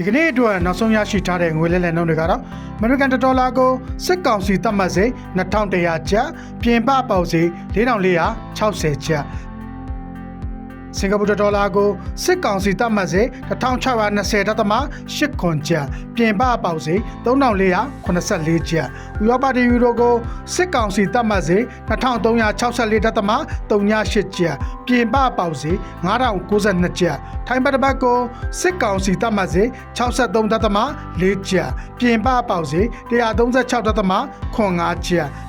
ဒီကနေ့အတွက်နောက်ဆုံးရရှိထားတဲ့ငွေလဲလှယ်နှုန်းတွေကတော့အမေရိကန်ဒေါ်လာကိုစစ်ကောင်စီသတ်မှတ်စေ2100ကျပ်ပြင်ပပေါက်စေ4460ကျပ် စင်ကာပူဒေါ်လာကိုစစ်ကောင်စီသတ်မှတ်စေ1620ဒသမ8ခွန်ကျပ်ပြင်ပပေါက်စေ3484ကျပ်ဥရောပတီယူရိုကိုစစ်ကောင်စီသတ်မှတ်စေ2364ဒသမ38ကျပ်ပြင်ပပေါက်စေ9092ကျပ်ထိုင်းဘတ်တစ်ဘတ်ကိုစစ်ကောင်စီသတ်မှတ်စေ63ဒသမ4ကျပ်ပြင်ပပေါက်စေ136ဒသမ9ကျပ်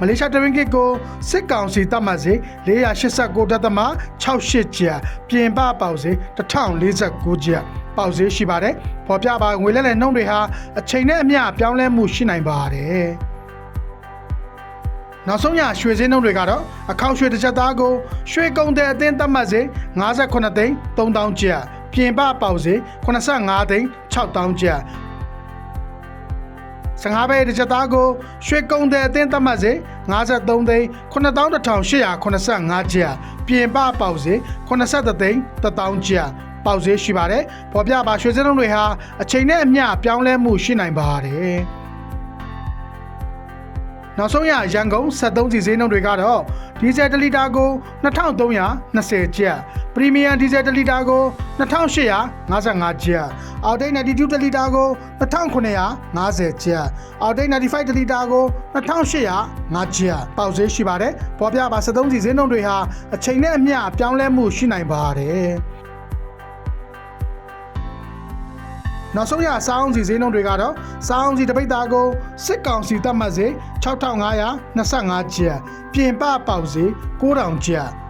မလေးရှားတရင်ကစ်ကိုစစ်ကောင်စီတပ်မှတ်စေ489ဒသမ68ကျပ်ပြင်ပပေါက်စေ1049ကျပ်ပေါက်စေရှိပါတယ်။ပေါ်ပြပါငွေလဲလဲနှုန်းတွေဟာအချိန်နဲ့အမျှပြောင်းလဲမှုရှိနိုင်ပါတယ်။နောက်ဆုံးရရွှေစင်းနှုန်းတွေကတော့အခောက်ရွှေတစ်ချက်သားကိုရွှေကုန်တဲ့အသင်းသတ်မှတ်စေ58သိန်း3000ကျပ်ပြင်ပပေါက်စေ85သိန်း6000ကျပ် 15ပဲတစ်ချက်သားကိုရွှေကုံတဲ့အသင်းသတ်မှတ်စေ53သိန်း9185ကျပ်ပြင်ပပေါက်စေ83သိန်း1000ကျပ်ပေါက်စေရှိပါတယ်ပေါ်ပြပါရွှေစင်းလုံးတွေဟာအချိန်နဲ့အမျှပြောင်းလဲမှုရှိနိုင်ပါတယ်နောက်ဆုံးရရန်ကုန်73စီဈေးနှုန်းတွေကတော့ဒီဇယ်1လီတာကို2320ကျပ် ပရီမီယံဒီဇယ်1လီတာကို2855ကျပ်အော်တိတ်92တလီတာကို2950ကျပ်အော်တိတ်95တလီတာကို2805ကျပ်ပေါက်ဈေးရှိပါတယ်ပေါ်ပြပါ73စီဈေးနှုန်းတွေဟာအချိန်နဲ့အမျှပြောင်းလဲမှုရှိနိုင်ပါတယ်နောက်ဆုံးရစောင်းစီဈေးနှုန်းတွေကတော့စောင်းစီတပိတ်သားကိုစစ်ကောင်စီတက်မှတ်စေ6525ကျပ်ပြင်ပပေါက်စေ9000ကျပ်